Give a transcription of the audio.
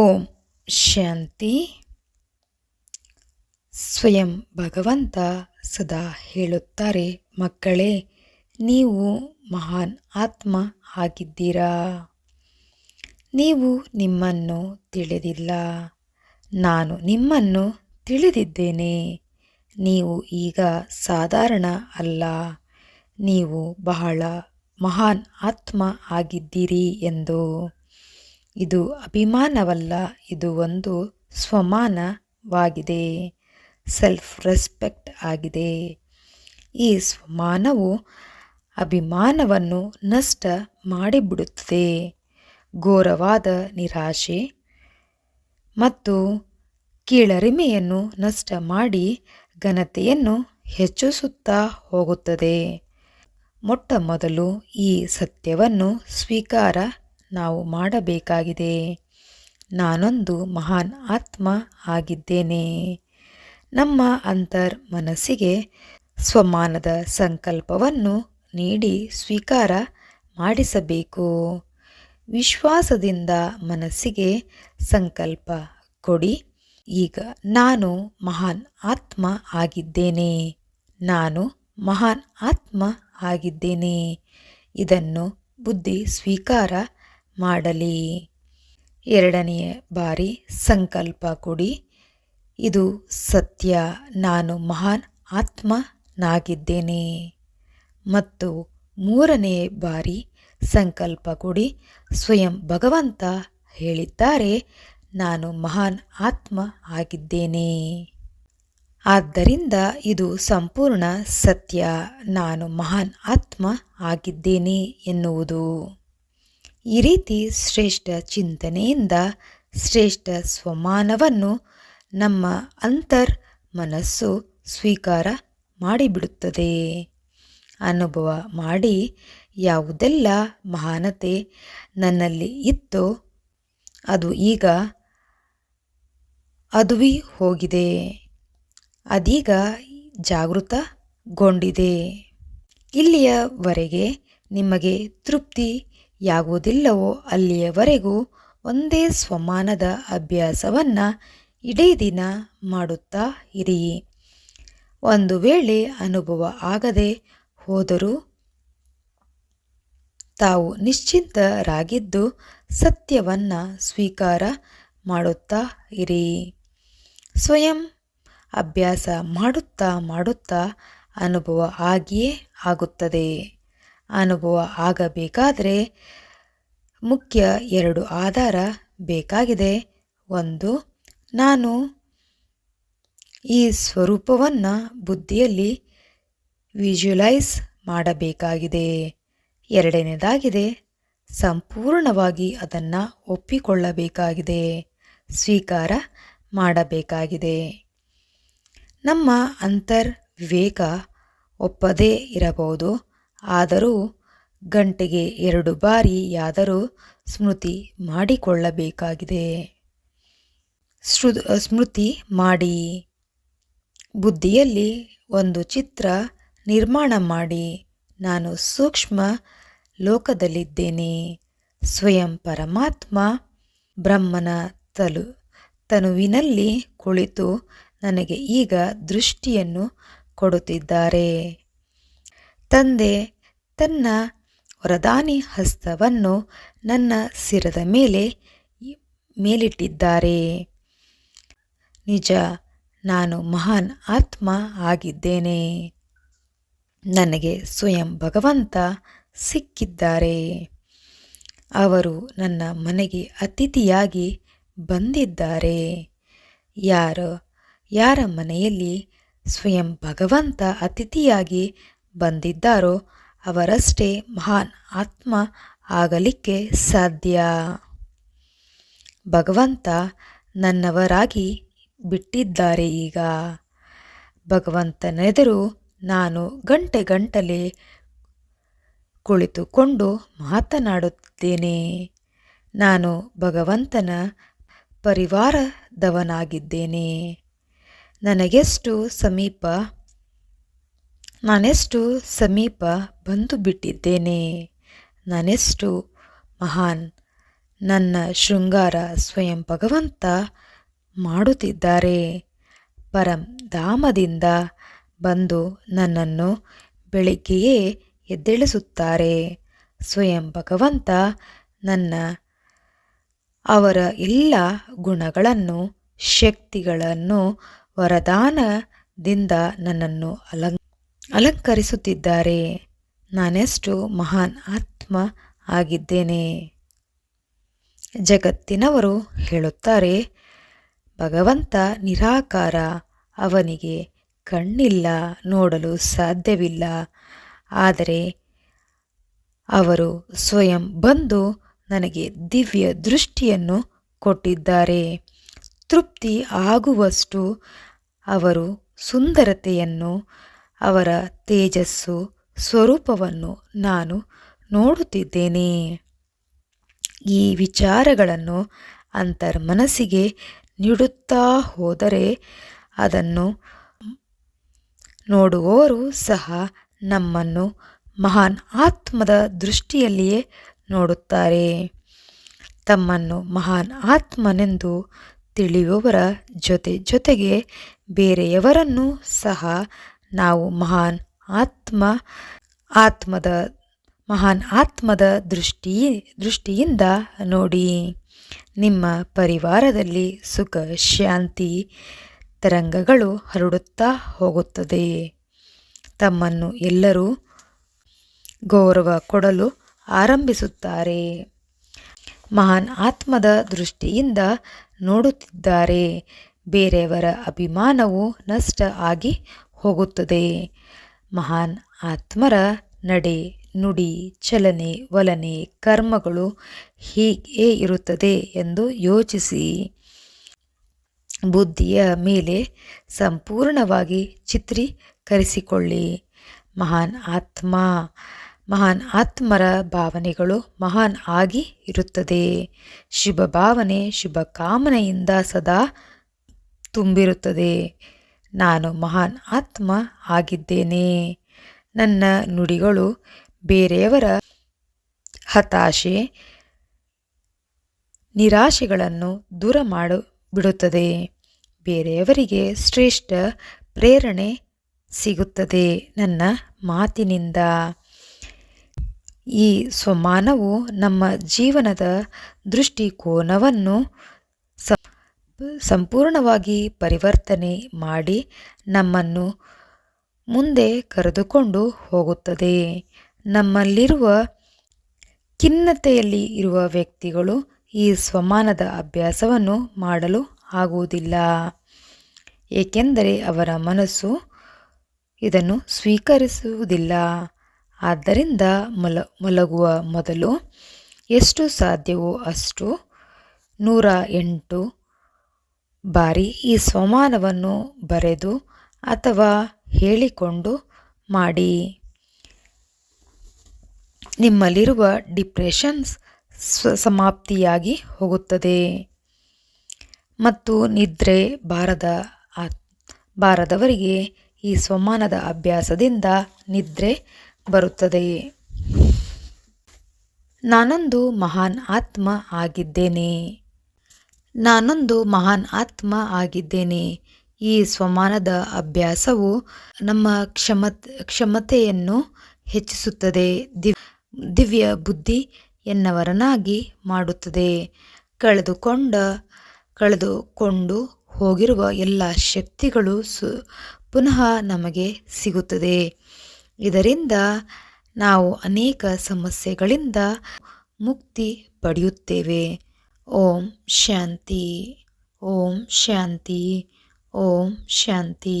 ಓಂ ಶಾಂತಿ. ಸ್ವಯಂ ಭಗವಂತ ಸದಾ ಹೇಳುತ್ತಾರೆ, ಮಕ್ಕಳೇ, ನೀವು ಮಹಾನ್ ಆತ್ಮ ಆಗಿದ್ದೀರಾ? ನೀವು ನಿಮ್ಮನ್ನು ತಿಳಿದಿಲ್ಲ. ನಾನು ನಿಮ್ಮನ್ನು ತಿಳಿದಿದ್ದೇನೆ. ನೀವು ಈಗ ಸಾಧಾರಣ ಅಲ್ಲ. ನೀವು ಬಹಳ ಮಹಾನ್ ಆತ್ಮ ಆಗಿದ್ದೀರಿ ಎಂದು. ಇದು ಅಭಿಮಾನವಲ್ಲ, ಇದು ಒಂದು ಸ್ವಮಾನವಾಗಿದೆ. ಸೆಲ್ಫ್ ರೆಸ್ಪೆಕ್ಟ್ ಆಗಿದೆ. ಈ ಸ್ವಮಾನವು ಅಭಿಮಾನವನ್ನು ನಷ್ಟ ಮಾಡಿಬಿಡುತ್ತದೆ. ಘೋರವಾದ ನಿರಾಶೆ ಮತ್ತು ಕೀಳರಿಮೆಯನ್ನು ನಷ್ಟ ಮಾಡಿ ಘನತೆಯನ್ನು ಹೆಚ್ಚಿಸುತ್ತಾ ಹೋಗುತ್ತದೆ. ಮೊಟ್ಟ ಮೊದಲು ಈ ಸತ್ಯವನ್ನು ಸ್ವೀಕಾರ ನಾವು ಮಾಡಬೇಕಾಗಿದೆ. ನಾನೊಂದು ಮಹಾನ್ ಆತ್ಮ ಆಗಿದ್ದೇನೆ. ನಮ್ಮ ಅಂತರ್ ಮನಸ್ಸಿಗೆ ಸ್ವಮಾನದ ಸಂಕಲ್ಪವನ್ನು ನೀಡಿ ಸ್ವೀಕಾರ ಮಾಡಿಸಬೇಕು. ವಿಶ್ವಾಸದಿಂದ ಮನಸ್ಸಿಗೆ ಸಂಕಲ್ಪ ಕೊಡಿ. ಈಗ ನಾನು ಮಹಾನ್ ಆತ್ಮ ಆಗಿದ್ದೇನೆ. ನಾನು ಮಹಾನ್ ಆತ್ಮ ಆಗಿದ್ದೇನೆ. ಇದನ್ನು ಬುದ್ಧಿ ಸ್ವೀಕಾರ ಮಾಡಲಿ. ಎರಡನೆಯ ಬಾರಿ ಸಂಕಲ್ಪ ಕೊಡಿ. ಇದು ಸತ್ಯ. ನಾನು ಮಹಾನ್ ಆತ್ಮನಾಗಿದ್ದೇನೆ. ಮತ್ತು ಮೂರನೇ ಬಾರಿ ಸಂಕಲ್ಪ ಕೊಡಿ. ಸ್ವಯಂ ಭಗವಂತ ಹೇಳಿದ್ದಾರೆ, ನಾನು ಮಹಾನ್ ಆತ್ಮ ಆಗಿದ್ದೇನೆ ಆದ್ದರಿಂದ ಇದು ಸಂಪೂರ್ಣ ಸತ್ಯ. ನಾನು ಮಹಾನ್ ಆತ್ಮ ಆಗಿದ್ದೇನೆ ಎನ್ನುವುದು. ಈ ರೀತಿ ಶ್ರೇಷ್ಠ ಚಿಂತನೆಯಿಂದ ಶ್ರೇಷ್ಠ ಸ್ವಮಾನವನ್ನು ನಮ್ಮ ಅಂತರ್ ಮನಸ್ಸು ಸ್ವೀಕಾರ ಮಾಡಿಬಿಡುತ್ತದೆ. ಅನುಭವ ಮಾಡಿ ಯಾವುದೆಲ್ಲ ಮಹಾನತೆ ನನ್ನಲ್ಲಿ ಇತ್ತು ಅದು ಈಗ ಅದುವಿ ಹೋಗಿದೆ. ಅದೀಗ ಜಾಗೃತಗೊಂಡಿದೆ. ಇಲ್ಲಿಯವರೆಗೆ ನಿಮಗೆ ತೃಪ್ತಿಯಾಗುವುದಿಲ್ಲವೋ ಅಲ್ಲಿಯವರೆಗೂ ಒಂದೇ ಸ್ವಮಾನದ ಅಭ್ಯಾಸವನ್ನು ಇಡೀ ದಿನ ಮಾಡುತ್ತಾ ಇರಿ. ಒಂದು ವೇಳೆ ಅನುಭವ ಆಗದೆ ಹೋದರೂ ತಾವು ನಿಶ್ಚಿಂತರಾಗಿದ್ದು ಸತ್ಯವನ್ನು ಸ್ವೀಕಾರ ಮಾಡುತ್ತಾ ಇರಿ. ಸ್ವಯಂ ಅಭ್ಯಾಸ ಮಾಡುತ್ತಾ ಮಾಡುತ್ತಾ ಅನುಭವ ಆಗಿಯೇ ಆಗುತ್ತದೆ. ಅನುಭವ ಆಗಬೇಕಾದರೆ ಮುಖ್ಯ ಎರಡು ಆಧಾರ ಬೇಕಾಗಿದೆ. ಒಂದು, ನಾನು ಈ ಸ್ವರೂಪವನ್ನು ಬುದ್ಧಿಯಲ್ಲಿ ವಿಜುವಲೈಸ್ ಮಾಡಬೇಕಾಗಿದೆ. ಎರಡನೇದಾಗಿದೆ, ಸಂಪೂರ್ಣವಾಗಿ ಅದನ್ನು ಒಪ್ಪಿಕೊಳ್ಳಬೇಕಾಗಿದೆ. ಸ್ವೀಕಾರ ಮಾಡಬೇಕಾಗಿದೆ. ನಮ್ಮ ಅಂತರ್ ವಿವೇಕ ಒಪ್ಪದೇ ಇರಬಹುದು. ಆದರೂ ಗಂಟೆಗೆ ಎರಡು ಬಾರಿಯಾದರೂ ಸ್ಮೃತಿ ಮಾಡಿಕೊಳ್ಳಬೇಕಾಗಿದೆ. ಸೃ ಸ್ಮೃತಿ ಮಾಡಿ. ಬುದ್ಧಿಯಲ್ಲಿ ಒಂದು ಚಿತ್ರ ನಿರ್ಮಾಣ ಮಾಡಿ. ನಾನು ಸೂಕ್ಷ್ಮ ಲೋಕದಲ್ಲಿದ್ದೇನೆ. ಸ್ವಯಂ ಪರಮಾತ್ಮ ಬ್ರಹ್ಮನ ತಲು, ತನುವಿನಲ್ಲಿ ಕುಳಿತು ನನಗೆ ಈಗ ದೃಷ್ಟಿಯನ್ನು ಕೊಡುತ್ತಿದ್ದಾರೆ. ತಂದೆ ತನ್ನ ವರದಾನಿ ಹಸ್ತವನ್ನು ನನ್ನ ಸಿರದ ಮೇಲೆ ಮೇಲಿಟ್ಟಿದ್ದಾರೆ. ನಿಜ, ನಾನು ಮಹಾನ್ ಆತ್ಮ ಆಗಿದ್ದೇನೆ. ನನಗೆ ಸ್ವಯಂ ಭಗವಂತ ಸಿಕ್ಕಿದ್ದಾರೆ. ಅವರು ನನ್ನ ಮನೆಗೆ ಅತಿಥಿಯಾಗಿ ಬಂದಿದ್ದಾರೆ. ಯಾರು, ಯಾರ ಮನೆಯಲ್ಲಿ ಸ್ವಯಂ ಭಗವಂತ ಅತಿಥಿಯಾಗಿ ಬಂದಿದ್ದಾರೋ ಅವರಷ್ಟೇ ಮಹಾನ್ ಆತ್ಮ ಆಗಲಿಕ್ಕೆ ಸಾಧ್ಯ. ಭಗವಂತ ನನ್ನವರಾಗಿ ಬಿಟ್ಟಿದ್ದಾರೆ ಈಗ. ಭಗವಂತನೆದುರು ನಾನು ಗಂಟೆ ಗಂಟಲೆ ಕುಳಿತುಕೊಂಡು ಮಾತನಾಡುತ್ತೇನೆ. ನಾನು ಭಗವಂತನ ಪರಿವಾರದವನಾಗಿದ್ದೇನೆ. ನನಗೆಷ್ಟು ಸಮೀಪ ನಾನೆಷ್ಟು ಸಮೀಪ ಬಂದು ಬಿಟ್ಟಿದ್ದೇನೆ. ನಾನೆಷ್ಟು ಮಹಾನ್ ನನ್ನ ಶೃಂಗಾರ ಸ್ವಯಂ ಭಗವಂತ ಮಾಡುತ್ತಿದ್ದಾರೆ. ಪರಂ ಧಾಮದಿಂದ ಬಂದು ನನ್ನನ್ನು ಬೆಳಿಗ್ಗೆಯೇ ಎದ್ದೇಳಿಸುತ್ತಾರೆ. ಸ್ವಯಂ ಭಗವಂತ ನನ್ನ ಅವರ ಎಲ್ಲ ಗುಣಗಳನ್ನು, ಶಕ್ತಿಗಳನ್ನು ವರದಾನದಿಂದ ನನ್ನನ್ನು ಅಲಂ ಅಲಂಕರಿಸುತ್ತಿದ್ದಾರೆ. ನಾನೆಷ್ಟು ಮಹಾನ್ ಆತ್ಮ ಆಗಿದ್ದೇನೆ. ಜಗತ್ತಿನವರು ಹೇಳುತ್ತಾರೆ, ಭಗವಂತ ನಿರಾಕಾರ, ಅವನಿಗೆ ಕಣ್ಣಿಲ್ಲ, ನೋಡಲು ಸಾಧ್ಯವಿಲ್ಲ. ಆದರೆ ಅವರು ಸ್ವಯಂ ಬಂದು ನನಗೆ ದಿವ್ಯ ದೃಷ್ಟಿಯನ್ನು ಕೊಟ್ಟಿದ್ದಾರೆ. ತೃಪ್ತಿ ಆಗುವಷ್ಟು ಅವರು ಸುಂದರತೆಯನ್ನು ಅವರ ತೇಜಸ್ಸು ಸ್ವರೂಪವನ್ನು ನಾನು ನೋಡುತ್ತಿದ್ದೇನೆ. ಈ ವಿಚಾರಗಳನ್ನು ಅಂತರ್ಮನಸ್ಸಿಗೆ ನೀಡುತ್ತಾ ಹೋದರೆ ಅದನ್ನು ನೋಡುವವರು ಸಹ ನಮ್ಮನ್ನು ಮಹಾನ್ ಆತ್ಮದ ದೃಷ್ಟಿಯಲ್ಲಿಯೇ ನೋಡುತ್ತಾರೆ. ತಮ್ಮನ್ನು ಮಹಾನ್ ಆತ್ಮನೆಂದು ತಿಳಿಯುವವರ ಜೊತೆ ಜೊತೆಗೆ ಬೇರೆಯವರನ್ನು ಸಹ ನಾವು ಮಹಾನ್ ಆತ್ಮ, ಆತ್ಮದ, ಮಹಾನ್ ಆತ್ಮದ ದೃಷ್ಟಿ, ದೃಷ್ಟಿಯಿಂದ ನೋಡಿ. ನಿಮ್ಮ ಪರಿವಾರದಲ್ಲಿ ಸುಖ, ಶಾಂತಿ, ತರಂಗಗಳು ಹರಡುತ್ತಾ ಹೋಗುತ್ತದೆ. ತಮ್ಮನ್ನು ಎಲ್ಲರೂ ಗೌರವ ಕೊಡಲು ಆರಂಭಿಸುತ್ತಾರೆ. ಮಹಾನ್ ಆತ್ಮದ ದೃಷ್ಟಿಯಿಂದ ನೋಡುತ್ತಿದ್ದಾರೆ. ಬೇರೆಯವರ ಅಭಿಮಾನವು ನಷ್ಟ ಆಗಿ ಹೋಗುತ್ತದೆ. ಮಹಾನ್ ಆತ್ಮರ ನಡೆ, ನುಡಿ, ಚಲನೆ, ವಲನೆ, ಕರ್ಮಗಳು ಹೀಗೆ ಇರುತ್ತದೆ ಎಂದು ಯೋಚಿಸಿ. ಬುದ್ಧಿಯ ಮೇಲೆ ಸಂಪೂರ್ಣವಾಗಿ ಚಿತ್ರೀಕರಿಸಿಕೊಳ್ಳಿ. ಮಹಾನ್ ಆತ್ಮ, ಮಹಾನ್ ಆತ್ಮರ ಭಾವನೆಗಳು ಮಹಾನ್ ಆಗಿ ಇರುತ್ತದೆ. ಶುಭ ಭಾವನೆ ಶುಭ ಕಾಮನೆಯಿಂದ ಸದಾ ತುಂಬಿರುತ್ತದೆ. ನಾನು ಮಹಾನ್ ಆತ್ಮ ಆಗಿದ್ದೇನೆ. ನನ್ನ ನುಡಿಗಳು ಬೇರೆಯವರ ಹತಾಶೆ, ನಿರಾಶೆಗಳನ್ನು ದೂರ ಮಾಡು ಬಿಡುತ್ತದೆ ಬೇರೆಯವರಿಗೆ ಶ್ರೇಷ್ಠ ಪ್ರೇರಣೆ ಸಿಗುತ್ತದೆ ನನ್ನ ಮಾತಿನಿಂದ. ಈ ಸ್ವಮಾನವು ನಮ್ಮ ಜೀವನದ ದೃಷ್ಟಿಕೋನವನ್ನು ಸಂಪೂರ್ಣವಾಗಿ ಪರಿವರ್ತನೆ ಮಾಡಿ ನಮ್ಮನ್ನು ಮುಂದೆ ಕರೆದುಕೊಂಡು ಹೋಗುತ್ತದೆ. ನಮ್ಮಲ್ಲಿರುವ ಖಿನ್ನತೆಯಲ್ಲಿ ಇರುವ ವ್ಯಕ್ತಿಗಳು ಈ ಸ್ವಮಾನದ ಅಭ್ಯಾಸವನ್ನು ಮಾಡಲು ಆಗುವುದಿಲ್ಲ. ಏಕೆಂದರೆ ಅವರ ಮನಸ್ಸು ಇದನ್ನು ಸ್ವೀಕರಿಸುವುದಿಲ್ಲ. ಆದ್ದರಿಂದ ಮಲ, ಮಲಗುವ ಮೊದಲು ಎಷ್ಟು ಸಾಧ್ಯವೋ ಅಷ್ಟು ನೂರ ಎಂಟು ಬಾರಿ ಈ ಸ್ವಮಾನವನ್ನು ಬರೆದು ಅಥವಾ ಹೇಳಿಕೊಂಡು ಮಾಡಿ. ನಿಮ್ಮಲ್ಲಿರುವ ಡಿಪ್ರೆಷನ್ಸ್ ಸಮಾಪ್ತಿಯಾಗಿ ಹೋಗುತ್ತದೆ. ಮತ್ತು ನಿದ್ರೆ ಬಾರದ ಬಾರದವರಿಗೆ ಈ ಸ್ವಮಾನದ ಅಭ್ಯಾಸದಿಂದ ನಿದ್ರೆ ಬರುತ್ತದೆ. ನಾನೊಂದು ಮಹಾನ್ ಆತ್ಮ ಆಗಿದ್ದೇನೆ. ನಾನೊಂದು ಮಹಾನ್ ಆತ್ಮ ಆಗಿದ್ದೇನೆ. ಈ ಸ್ವಮಾನದ ಅಭ್ಯಾಸವು ನಮ್ಮ ಕ್ಷಮ ಕ್ಷಮತೆಯನ್ನು ಹೆಚ್ಚಿಸುತ್ತದೆ. ದಿವ್, ದಿವ್ಯ ಬುದ್ಧಿ ಎನ್ನವರನಾಗಿ ಮಾಡುತ್ತದೆ. ಕಳೆದುಕೊಂಡ, ಕಳೆದುಕೊಂಡು ಹೋಗಿರುವ ಎಲ್ಲ ಶಕ್ತಿಗಳು ಸು, ಪುನಃ ನಮಗೆ ಸಿಗುತ್ತದೆ. ಇದರಿಂದ ನಾವು ಅನೇಕ ಸಮಸ್ಯೆಗಳಿಂದ ಮುಕ್ತಿ ಪಡೆಯುತ್ತೇವೆ. ಓಂ ಶಾಂತಿ ಓಂ ಶಾಂತಿ ಓಂ ಶಾಂತಿ